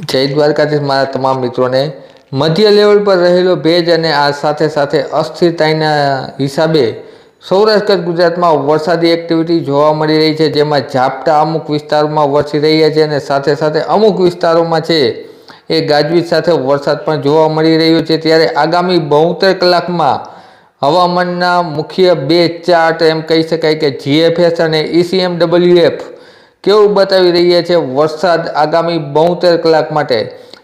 જય દ્વારકાથી મારા તમામ મિત્રોને, મધ્ય લેવલ પર રહેલો ભેજ અને આ સાથે સાથે અસ્થિરતાના હિસાબે સૌરાષ્ટ્ર, ગુજરાતમાં વરસાદી એક્ટિવિટી જોવા મળી રહી છે, જેમાં ઝાપટા અમુક વિસ્તારોમાં વરસી રહ્યા છે અને સાથે સાથે અમુક વિસ્તારોમાં છે એ ગાજવીજ સાથે વરસાદ પણ જોવા મળી રહ્યો છે. ત્યારે આગામી બોતેર કલાકમાં હવામાનના મુખ્ય બે ચાર્ટ એમ કહી શકાય કે જીએફએસ અને ઈસીએમ ડબલ્યુએફ કેવું બતાવી રહ્યા છે વરસાદ આગામી બોતેર કલાક માટે?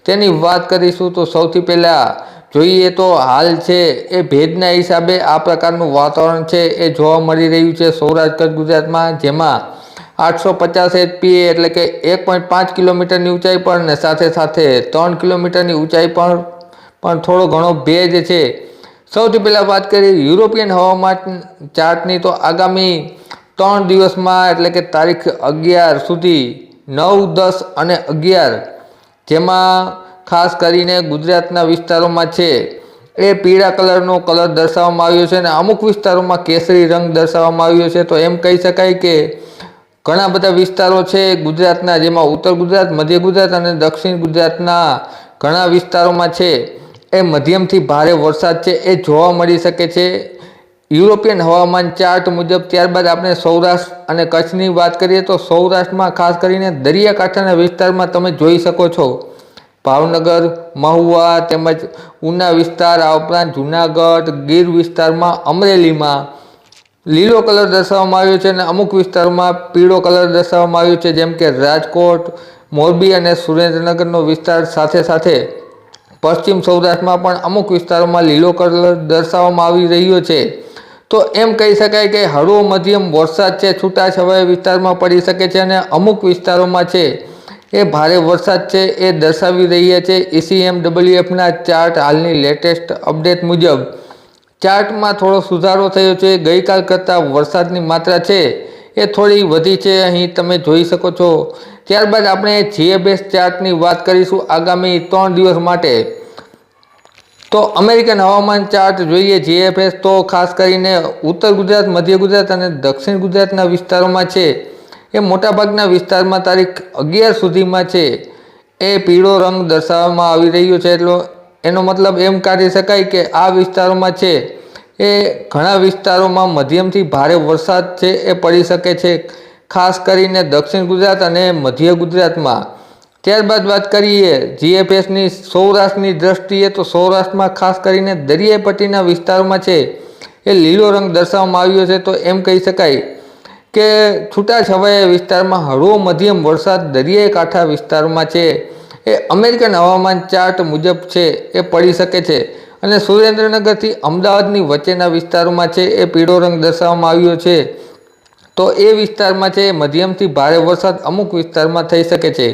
તેની વાત કરીશું તો સૌથી પહેલાં જોઈએ તો હાલ છે એ ભેજના હિસાબે આ પ્રકારનું વાતાવરણ છે એ જોવા મળી રહ્યું છે સૌરાષ્ટ્ર, ગુજરાતમાં, જેમાં આઠસો પચાસ એચપીએ એટલે કે એક પોઈન્ટ પાંચ કિલોમીટરની ઊંચાઈ પર ને સાથે સાથે ત્રણ કિલોમીટરની ઊંચાઈ પર પણ થોડો ઘણો ભેજ છે. સૌથી પહેલાં વાત કરીએ યુરોપિયન હવામાન ચાર્ટની તો આગામી ત્રણ દિવસમાં, એટલે કે તારીખ અગિયાર સુધી, નવ, દસ અને અગિયાર, જેમાં ખાસ કરીને ગુજરાતના વિસ્તારોમાં છે, એ પીળા કલરનો કલર દર્શાવવામાં આવ્યો છે અને અમુક વિસ્તારોમાં કેસરી રંગ દર્શાવવામાં આવ્યો છે. તો એમ કહી શકાય કે ઘણા બધા વિસ્તારો છે ગુજરાતના, જેમાં ઉત્તર ગુજરાત, મધ્ય ગુજરાત અને દક્ષિણ ગુજરાતના ઘણા વિસ્તારોમાં છે. એ મધ્યમથી ભારે વરસાદ છે, એ જોવા મળી શકે છે. યુરોપિયન હવામાન ચાર્ટ મુજબ ત્યારબાદ આપણે સૌરાષ્ટ્ર અને કચ્છની વાત કરીએ તો સૌરાષ્ટ્રમાં ખાસ કરીને દરિયાકાંઠાના વિસ્તારમાં તમે જોઈ શકો છો. ભાવનગર, મહુવા તેમજ ઉના વિસ્તાર, આ ઉપરાંત જુનાગઢ, ગીર વિસ્તારમાં અમરેલીમાં લીલો કલર દર્શાવવામાં આવ્યો છે અને અમુક વિસ્તારોમાં પીળો કલર દર્શાવવામાં આવ્યો છે, જેમ કે રાજકોટ, મોરબી અને સુરેન્દ્રનગરનો વિસ્તાર સાથે સાથે. પશ્ચિમ સૌરાષ્ટ્રમાં પણ અમુક વિસ્તારોમાં લીલો કલર દર્શાવવામાં આવી રહ્યો છે. તો એમ કહી શકાય કે હળવો, મધ્યમ વરસાદ છે, છૂટાછવાયા વિસ્તારમાં પડી શકે છે અને અમુક વિસ્તારોમાં છે એ ભારે વરસાદ છે એ દર્શાવી રહ્યા છે. ઈસીએમ ડબલ્યુએફના ચાર્ટ હાલની લેટેસ્ટ અપડેટ મુજબ ચાર્ટમાં થોડો સુધારો થયો છે. ગઈકાલ કરતાં વરસાદની માત્રા છે એ થોડી વધી છે. અહીં તમે જોઈ શકો છો. ત્યારબાદ આપણે જીએબેસ ચાર્ટની વાત કરીશું આગામી ત્રણ દિવસ માટે. તો અમેરિકન હવામાન ચાર્ટ જોઈએ જીએફએસ તો ખાસ કરીને ઉત્તર ગુજરાત, મધ્ય ગુજરાત અને દક્ષિણ ગુજરાતના વિસ્તારોમાં છે. એ મોટાભાગના વિસ્તારમાં તારીખ અગિયાર સુધીમાં છે. એ પીળો રંગ દર્શાવવામાં આવી રહ્યો છે, એટલો એનો મતલબ એમ કાઢી શકાય કે આ વિસ્તારોમાં છે. એ ઘણા વિસ્તારોમાં મધ્યમથી ભારે વરસાદ છે, એ પડી શકે છે, ખાસ કરીને દક્ષિણ ગુજરાત અને મધ્ય ગુજરાતમાં. ત્યારબાદ વાત કરીએ, જીએફએસની સૌરાષ્ટ્રની દ્રષ્ટિએ તો સૌરાષ્ટ્રમાં ખાસ કરીને દરિયાઈ પટ્ટીના વિસ્તારોમાં છે, એ લીલો રંગ દર્શાવવામાં આવ્યો છે, તો એમ કહી શકાય કે છૂટાછવાયા વિસ્તારમાં હળવો મધ્યમ વરસાદ દરિયાઈ કાંઠા વિસ્તારમાં છે. એ અમેરિકન હવામાન ચાર્ટ મુજબ છે, એ પડી શકે છે અને સુરેન્દ્રનગરથી અમદાવાદની વચ્ચેના વિસ્તારોમાં છે, એ પીળો રંગ દર્શાવવામાં આવ્યો છે. તો એ વિસ્તારમાં છે, મધ્યમથી ભારે વરસાદ અમુક વિસ્તારમાં થઈ શકે છે.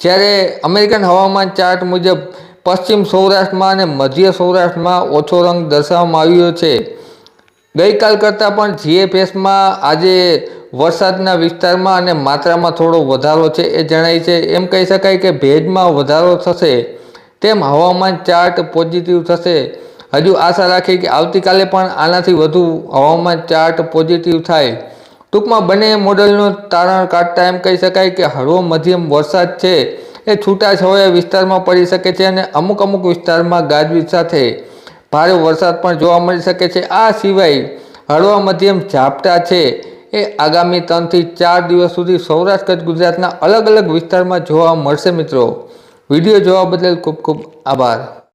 જ્યારે અમેરિકન હવામાન ચાર્ટ મુજબ પશ્ચિમ સૌરાષ્ટ્રમાં અને મધ્ય સૌરાષ્ટ્રમાં ઓછો રંગ દર્શાવવામાં આવ્યો છે. ગઈકાલ કરતાં પણ જીએફએસમાં આજે વરસાદના વિસ્તારમાં અને માત્રામાં થોડો વધારો છે એ જણાય છે. એમ કહી શકાય કે ભેજમાં વધારો થશે તેમ હવામાન ચાર્ટ પોઝિટિવ થશે. હજુ આશા રાખી કે આવતીકાલે પણ આનાથી વધુ હવામાન ચાર્ટ પોઝિટિવ થાય. ટૂંકમાં બંને મોડલનું તારણ કાઢતા એમ કહી શકાય કે હળવો મધ્યમ વરસાદ છે. એ છૂટાછવાયા વિસ્તારમાં પડી શકે છે અને અમુક અમુક વિસ્તારમાં ગાજવીજ સાથે ભારે વરસાદ પણ જોવા મળી શકે છે. આ સિવાય હળવા મધ્યમ ઝાપટા છે. એ આગામી ત્રણથી ચાર દિવસ સુધી સૌરાષ્ટ્ર કચ્છ ગુજરાતના અલગ અલગ વિસ્તારમાં જોવા મળશે મિત્રો. વીડિયો જોવા બદલ ખૂબ ખૂબ આભાર.